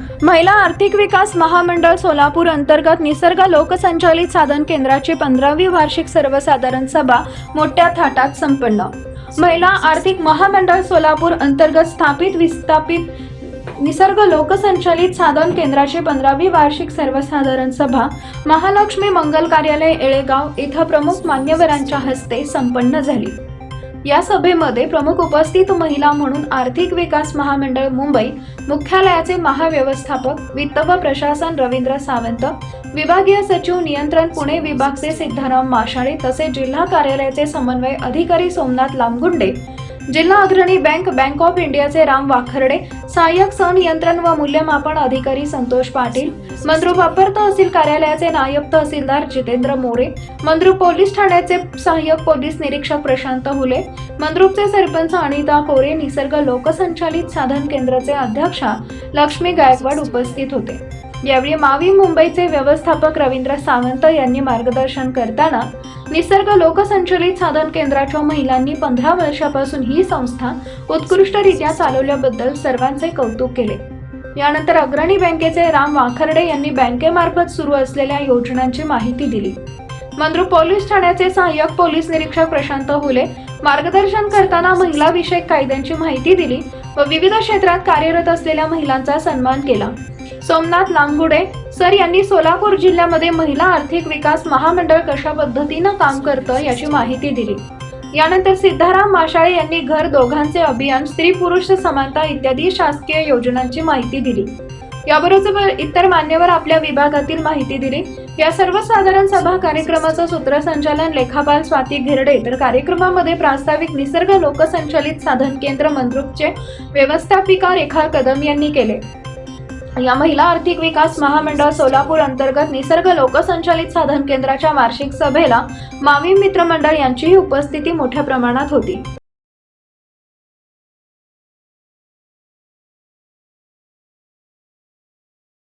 महिला आर्थिक विकास महामंडळ सोलापूर अंतर्गत निसर्ग लोकसंचालित साधन केंद्राची पंधरावी वार्षिक सर्वसाधारण सभा मोठ्या थाटात संपन्न. महिला आर्थिक महामंडळ सोलापूर अंतर्गत स्थापित विस्थापित निसर्ग लोकसंचालित साधन केंद्राची पंधरावी वार्षिक सर्वसाधारण सभा महालक्ष्मी मंगल कार्यालय येळेगाव इथं प्रमुख मान्यवरांच्या हस्ते संपन्न झाली. या सभेमध्ये प्रमुख उपस्थित महिला म्हणून आर्थिक विकास महामंडळ मुंबई मुख्यालयाचे महाव्यवस्थापक वित्त व प्रशासन रवींद्र सावंत विभागीय सचिव नियंत्रण पुणे विभागचे सिद्धाराम माशाळे तसेच जिल्हा कार्यालयाचे समन्वय अधिकारी सोमनाथ लामगुंडे जिल्हा अग्रणी बँक बँक ऑफ इंडियाचे राम वाखर्डे सहाय्यक संनियंत्रण व मूल्यमापन अधिकारी संतोष पाटील मंद्रुप अप्पर तहसील कार्यालयाचे नायब तहसीलदार जितेंद्र मोरे मंद्रुप पोलीस ठाण्याचे सहाय्यक पोलीस निरीक्षक प्रशांत हुले मंद्रुपचे सरपंच अनिता कोरे निसर्ग लोकसंचालित साधन केंद्राचे अध्यक्षा लक्ष्मी गायकवाड उपस्थित होते. यावेळी मावी मुंबईचे व्यवस्थापक रवींद्र सावंत यांनी मार्गदर्शन करताना निसर्ग लोकसंचलित साधन केंद्राच्या महिलांनी पंधरा वर्षापासून ही संस्था उत्कृष्टरित्या चालवल्याबद्दल सर्वांचे कौतुक केले. यानंतर अग्रणी बँकेचे राम वाखर्डे यांनी बँकेमार्फत सुरू असलेल्या योजनांची माहिती दिली. मंद्रू पोलीस ठाण्याचे सहाय्यक पोलीस निरीक्षक प्रशांत हुले मार्गदर्शन करताना महिला विषयक कायद्यांची माहिती दिली व विविध क्षेत्रात कार्यरत असलेल्या महिलांचा सन्मान केला. सोमनाथ लांगुडे सर यांनी सोलापूर जिल्ह्यामध्ये महिला आर्थिक विकास महामंडळ कशा पद्धतीनं काम करतं याची माहिती दिली. यानंतर सिद्धाराम माशाळे यांनी घर दोघांचे अभियान स्त्री पुरुष समानता इत्यादी शासकीय योजनांची माहिती दिली. याबरोबर इतर मान्यवर आपल्या विभागातील माहिती दिली. या सर्वसाधारण सभा कार्यक्रमाचं सूत्रसंचालन लेखापाल स्वाती घिरडे तर कार्यक्रमामध्ये प्रास्ताविक निसर्ग लोकसंचालित साधन केंद्र मंद्रुपचे व्यवस्थापिका रेखा कदम यांनी केले. या महिला आर्थिक विकास महामंडळ सोलापूर अंतर्गत निसर्ग लोकसंचालित साधन केंद्राच्या वार्षिक सभेला मावी मित्रमंडळ यांचीही उपस्थिती मोठ्या प्रमाणात होती.